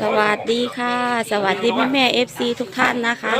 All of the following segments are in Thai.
สวัสดีค่ะ สวัสดีแม่แม่เอฟซีทุกท่านนะคะ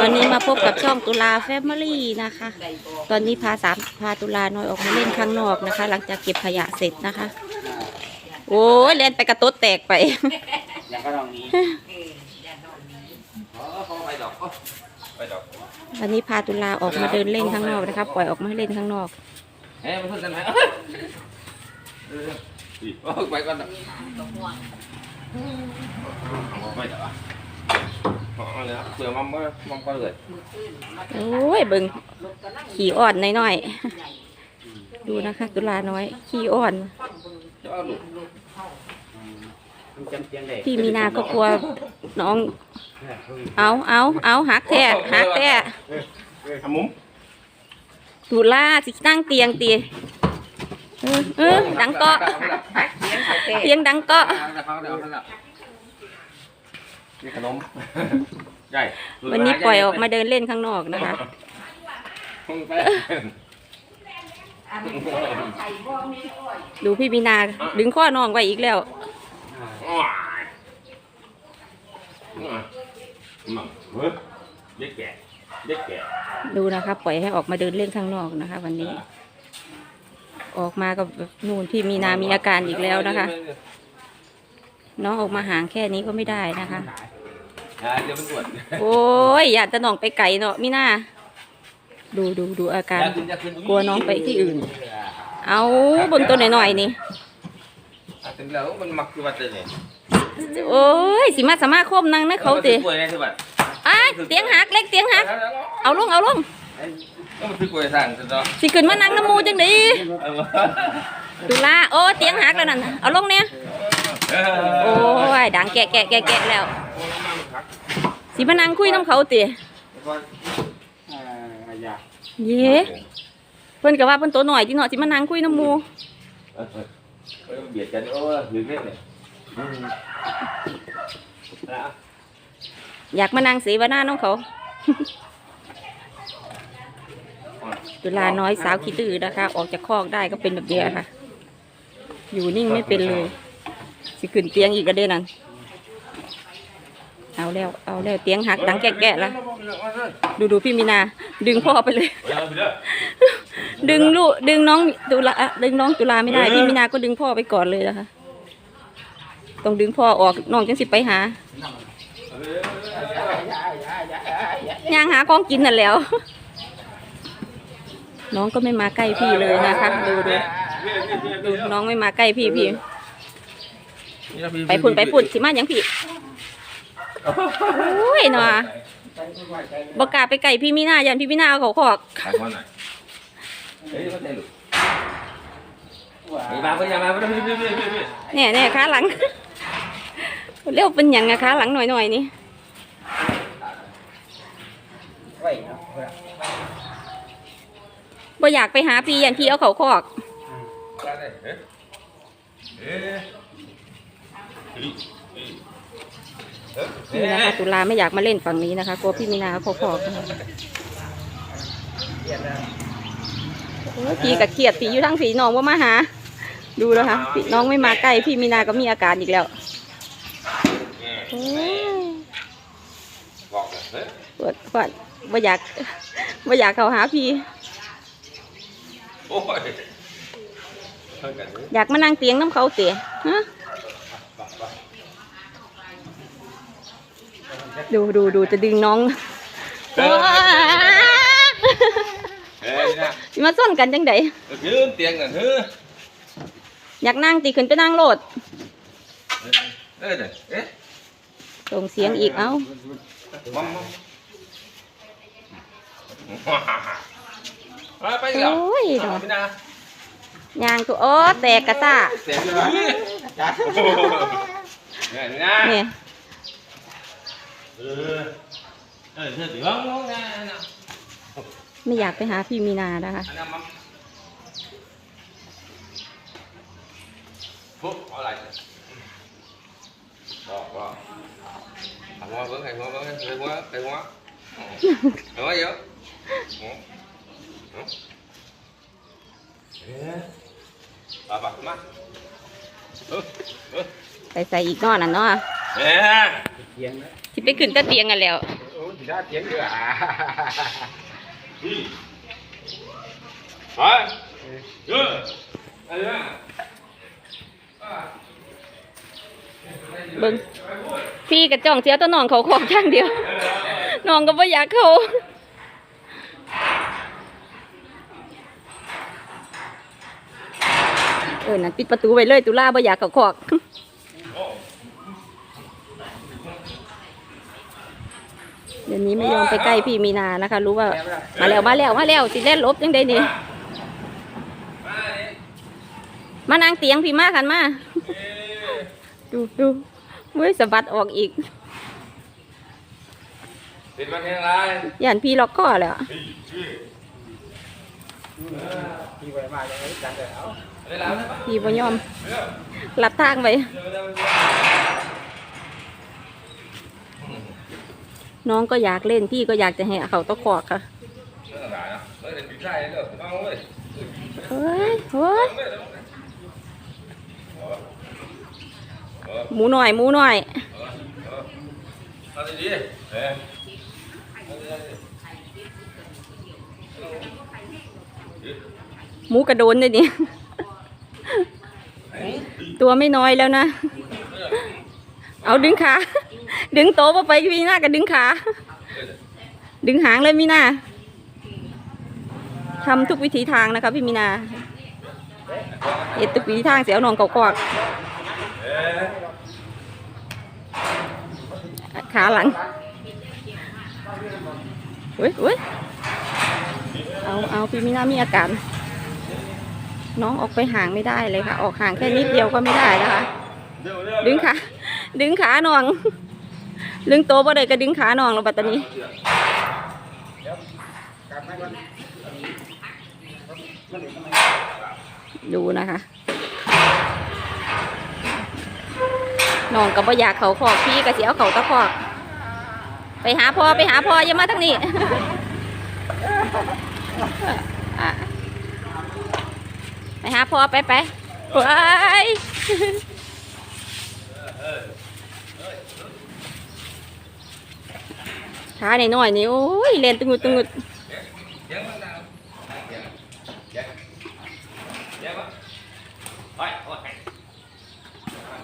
วันนี้มาพบกับช่องตุลาแฟมิลี่นะคะ ตอนนี้พาสามพาตุลาน้อยออกมาเล่นข้างนอกนะคะ หลังจากเก็บขยะเสร็จนะคะ โอ้ยเล่นไปกระตุ้ดแตกไปแล้วก็ลองนี้วันนี้พาตุลาออกมาเดินเล่นข้างนอกนะคะ ปล่อยออกมาเล่นข้างนอกเฮ้ยมาพูดกันไหมเอออีกโอ้ย ไปก่อนนะเอาไปดอกเอาเลยครับเปลือกมันก็มันก็เลยโอ้ยเบิงขี่อ่อนน้อยๆดูนะคะ ตุลาน้อย ขี่อ่อนจะเอาลูกมันจำเสียงได้พี่มีนาก็กลัวน้อง เอาเอาเอาหักแท้หักแท้ทำมุ้งตุลาสินั่งเตียงตี เออเออดังเกาะเตียงดังเกาะเขาเดี๋ยวเขาเดี๋ยวนี่ขนมใหญ่วันนี้ปล่อยออกมาเดินเล่นข้างนอกนะคะไปดูพี่มีนาดึงข้อน้องไว้อีกแล้วมั่งเฮ้ยเด็กแก่เด็กแก่ดูนะคะปล่อยให้ออกมาเดินเล่นข้างนอกนะคะ วันนี้ ออกมากับนู่นพี่มีนามีอาการอีกแล้วนะคะ น้องออกมาห่างแค่นี้ก็ไม่ได้นะคะอ่าเดี๋ยวมันตรวจโอ้ยอย่าจะน้องไปไกลเนาะมีนาดูดูดูอาการ กลัวน้องไปที่อื่น เอาบนตัวหน่อยๆนี่อะถึงแล้วมันมักคือว่าเจอเนี่ยโอ้ยสิมาสมาคมนั่งนะเขาติกล้วยได้ใช่ป่ะอ้ายเตียงหักเล็กเตียงหักเอาลงเอาลง ก็มันคือกล้วยสั่งซะเนาะสิขึ้นมานั่งน้ำหมูจังดีเออดูลาโอ้เตียงหักแล้วนั่นน่ะเอาลงเนี่ยเอโอ้ยดังแกะแกะแกะแกะแล้วสิมานั่งคุยน้ำเขาติอ่าอยากเย้เพิ่นก็ว่าเพิ่นตัวหน่อยจิเนาะสิมานั่งคุยน้ำหมูเออเออเบียดกันโอ้ยหือเล่นเนี่ยอืมแล้วอยากมานั่งเสวนาน้องเขา ตุลาน้อยสาวขี้ตื้อนะคะ ออกจากคอกได้ก็เป็นแบบเนี้ยค่ะ อยู่นิ่งไม่เป็นเลย สิขึ้นเตียงอีกก็ได้นั่นเอาแล้วเอาแล้วเตียงหักดังแกะๆละดูดูพี่มีนา ดึงพ่อไปเลย ดึงลูกดึงน้องตุลาอะดึงน้องตุลาไม่ได้ พี่มีนาก็ดึงพ่อไปก่อนเลยนะคะต้องดึงพ่อออกน้องจังสิไปหาย่างหาของกินนั่นแหล้ว น้องก็ไม่มาใกล้พี่เลยนะคะ ดูดูดูน้องไม่มาใกล้พี่พี่ ไปพุ่นไปพุ่นสิมาหยังพี่โอ้ยเนาะบอกกล้าไปไก่พี่มีหน้ายันพี่มีหน้าเอาเขาขอกขายคนหน่อยเฮ้ยมาเต้นลูกไอ้บ้าเพิ่งยังมาเพิ่งพี่พี่พี่พี่แน่แน่ขาหลัง เร็วเป็นหยังอะขาหลังหน่อยหน่อยๆนี่ไว้เนาะ บ่อยากไปหาพี่ยันพี่เอาเขาขอกมาเลยเอ๊ะเอ๊ะนี่นะคะตุลาไม่อยากมาเล่นฝั่งนี้นะคะกลัวพี่มีนาเอาเขาขอกนะคะโอ้ยพี่กับเครียดพี่อยู่ทั้งผีน้องว่ามาหา ดูแล้วค่ะพี่น้องไม่มาใกล้พี่มีนาก็มีอาการอีกแล้วโอ้ยบอกเลยเฮ้ยปวดปวดบ่อยากบ่อยากเข้าหาพี่ โอ้ยเท่ากันเลยอยากมานั่งเตียงน้ำเขาเตะฮะดูดูดูจะดึงน้องโอ้ยเฮ้ยนะสิมาซ่อนกันจังไดยืนเตียงกันเฮ้ยอยากนั่งตีขึ้นไปนั่งโลดเอ้ยเอ๊ะส่งเสียงอีกเอ้า มัมมัม ไปเหรอโอ้ยเนาะไม่นะยางตัวโอ้แตกกระซ่าเสียงเลยเนี่ยนะเนี่ยเออเออเธอถือว่าง้อนะนะไม่อยากไปหาพี่มีนานะคะอันนั้นมัมปุ๊บอะไรบอกว่าทำว่าเบิ้งไงหัวเบิ้งไงหัวไงหัวหัวเยอะ ไปใส่อีกนอนน่ะเนาะเอ๊ะเตียงนะที่ไปขึ้นตะเตียงกันแล้วโอ้ที่ได้เตียงเดือไปเอออะไรนะเบิ่งพี่กับจ้องเสียตัวน้องเขาของข้างเดียว น้องก็บ่อยากเขา เออนั่นปิดประตูไว้เลย ตุลาบ่อยากเขาขอกเดี๋ยวนี้ไม่ยอมไปใกล้พี่มีนานะคะ รู้ว่า มาแล้วมาแล้วมาแล้วสิเล่นลบยังได้นี่มานางเตียงพี่มากันมาดูดูเว้ยสะบัดออกอีกเป็นวันที่อะไรย่านพี่ล็อกข้อแล้วที่ไว้มาเลยจังเลยเอา พี่บ่ยอมลัดทางไปน้องก็อยากเล่นพี่ก็อยากจะให้เขาตะขอกค่ะเฮ้ยเฮ้ยหมูหน่อย หมูหน่อยหมูกระโดนด้วยนี่ ตัวไม่น้อยแล้วนะ เอาดึงขา ดึงโต๊ะไปมีหน้าก็ดึงขา ดึงหางเลยมีนาทำทุกวิธีทางนะคะพี่มีนาเอ็ดทุกวิธีทางเสียวนองเก่ากอกขาหลังเฮ้ยเฮ้ยเอาเอาพี่มีนามีอาการ น้องออกไปห่างไม่ได้เลยค่ะ ออกห่างแค่นิดเดียวก็ไม่ได้นะคะดี๋ยวเดี๋ยวดึงขาดึงขาหนอง ดึงโตบ่ได้ก็ดึงขาหนองแล้วบัดตอนนี้ดูนะคะน้องก็บ่อยากเขาขอกพี่ก็เสียเอาเขาตะขอก ไปหาพ่อไปหาพ่ออย่ามาทางนี้อ่ ไปหาพ่อไปไปไปขาหน่อยๆนี่โอ้ยเล่นตึงุดตึงุดเดี๋ยวมันดังเดี๋ยวเดี๋ยวเดี๋ยวไปโอ้ย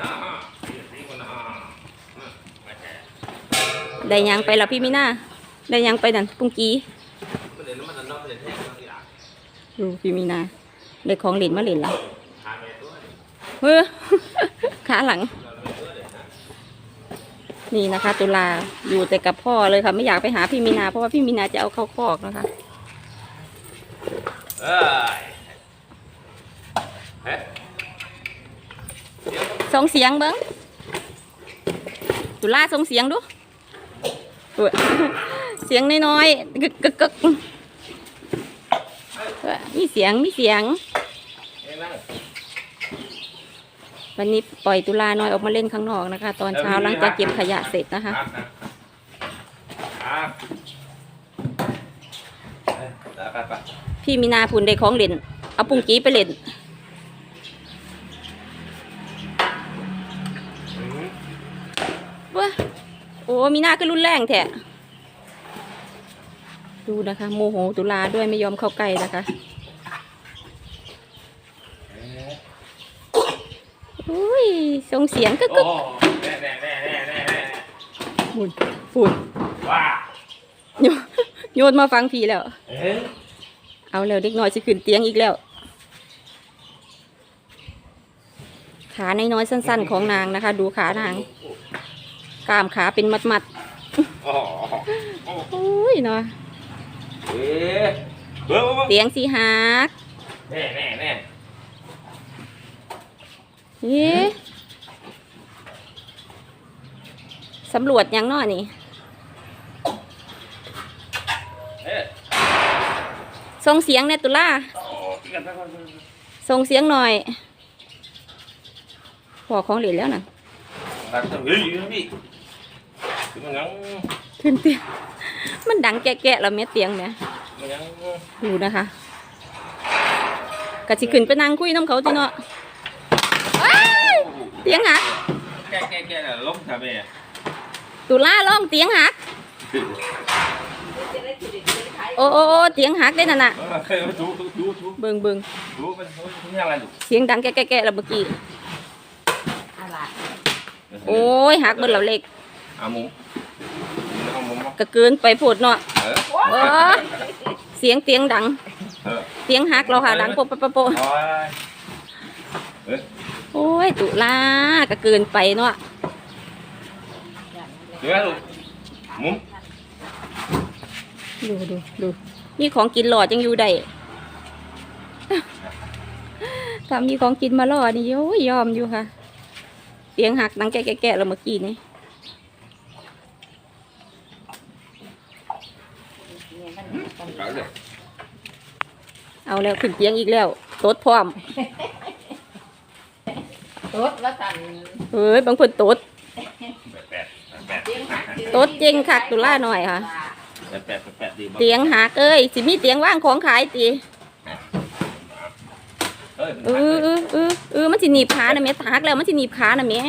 น้าฮะนี่คนน้าไม่ใช่ได้หยังไปละพี่มิน่าได้หยังไปนั่นปุ้งกี้มันเดี๋ยวมันนอกมัน เดี๋ยวแท้มันทีหลังดูพี่มินาได้ของเหรียญมาเหรียญละทานไปตัวเฮ้อขาหลัง นี่นะคะ ตุลาอยู่แต่กับพ่อเลยค่ะ ไม่อยากไปหาพี่มินา เพราะว่าพี่มินาจะเอาเข้าคอกนะคะเอ้ยเฮ้ยส่งเสียงเบิ้งตุลาส่งเสียงดูอุ๊ยเสียงน้อยๆกึกกึกกึกเอ้ยมีเสียงมีเสียง เอ้ยนั่ง วันนี้ปล่อยตุลาน้อยออกมาเล่นข้างนอกนะคะ ตอนเช้าหลังจากเก็บขยะเสร็จนะคะครับครับครับไปไปพี่มีนาพูนได้ของเล่น เอาปุ้งกี้ไปเล่นว้าโอ้มีนาก็รุนแรงแท้ดูนะคะ โมโหตุลาด้วยไม่ยอมเข้าใกล้นะคะ อุ้ยส่งเสียงกึกกึโอ้กแน่แน่แน่แน่แน่แน่ฝุ่นฝุ่นว้าโยนโยนมาฟังพี่แล้ว เอ๊ะเอาแล้วเด็กน้อยจะขึ้นเตียงอีกแล้ว ขาในน้อยๆสั้น ๆ ของนางนะคะ ดูขานางกล้ามขาเป็นมัดโอ้ๆอุ้ยเนาะเอ๊ะเบิ้งเบิ้งเตียงสีหักแน่แน่แน่ เอ๊ะสำรวจยังน้อนี่เอ๊ะส่งเสียงเนี่ยตุล่าโอ้กินกันไปก่อนส่งเสียงหน่อยพอของเหรียญแล้วนะตัดตัวเฮ้ยพี่คือมันยังขึ้นเตียงมันดังแกะๆแล้วแม่เตียงเนี่ยมันยังดูนะคะกะสิขึ้นไปนั่งคุยน้ำเขาจีเนาะอ้ายโอ้ เตียงหัก แก่แก่แก่ล้มทำไมอะตุลาร้องเตียงหัก โอ้โอ้โอ้เตียงหักได้นั่นน่ะเคยดูดูดูดูเบิ่งเบิ่งดูมันมันยังไงดูเสียงดังแก่ๆๆแล้วเมื่อกี้โอ้ยหักเบิ่งแล้วเล็กเอามุมเอามุมก็เกินไปโพดเนาะเออโอ้ยเสียงเตียงดังเออเตียงหักเราค่ะดังโปะโปะโปะ โปะโอ้ยเออโอ้ยตุลาก็เกินไปเนาะเดี๋ยวลูกมุมดูดูดูมีของกินหลอดยังอยู่ได้ถ้ามีของกินมาหลอดนี่โอ้ยยอมอยู่ค่ะเตียงหักดังแก่ๆๆแล้วเมื่อกี้นี่เอาเลยเอาแล้วขึ้นเตียงอีกแล้วตดพร้อม รถว่าสั่นเฮ้ยบางคนตด แปดแปดเตียงหักตดเจงคักตุลาหน่อยค่ะ แปดแปดแปดดีเตียงหักเอ้ยสิมีเตียงว่างของขายตีเอ้ยเออเออเออเออมันสิหนีบขานะแม่หักแล้วมันสิหนีบขานะแม่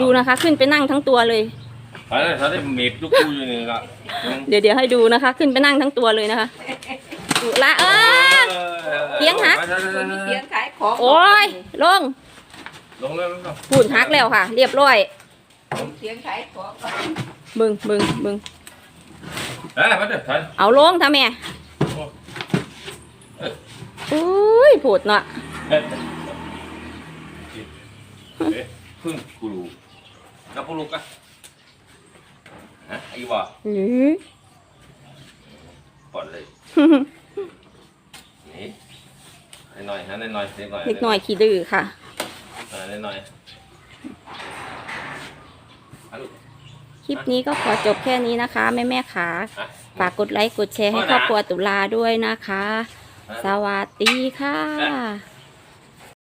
ดูนะคะ ขึ้นไปนั่งทั้งตัวเลย เขาได้เขาได้เมฟลูกกูอยู่นี่ละเดี๋ยวเดี๋ยวให้ดูนะคะ ขึ้นไปนั่งทั้งตัวเลยนะคะตุลาเออ เตียงหักคนมีเตียงขายของโอ้ยลง ลงเลยลงเลยหุ่นหักแล้วค่ะ เรียบร้อยเตียงขายของบึงบึงบึงเอ้ยมาเถอะทันเอาลงทำแม่อุ้ยผูดเนาะเอ้ยเอ้ยพึ่งกูรู้กับพวกลูกอะฮะไอ้บ่อื้อปอดเลย นี่หน่อยฮะหน่อยหน่อยเล็กน้อยขี้ดื้อค่ะ หน่อยหน่อยฮัลโหลคลิปนี้ก็ขอจบแค่นี้นะคะ แม่แม่ๆขาอะฝากกดไลค์กดแชร์ให้ครอบครัวตุลาด้วยนะคะ สวัสดีค่ะ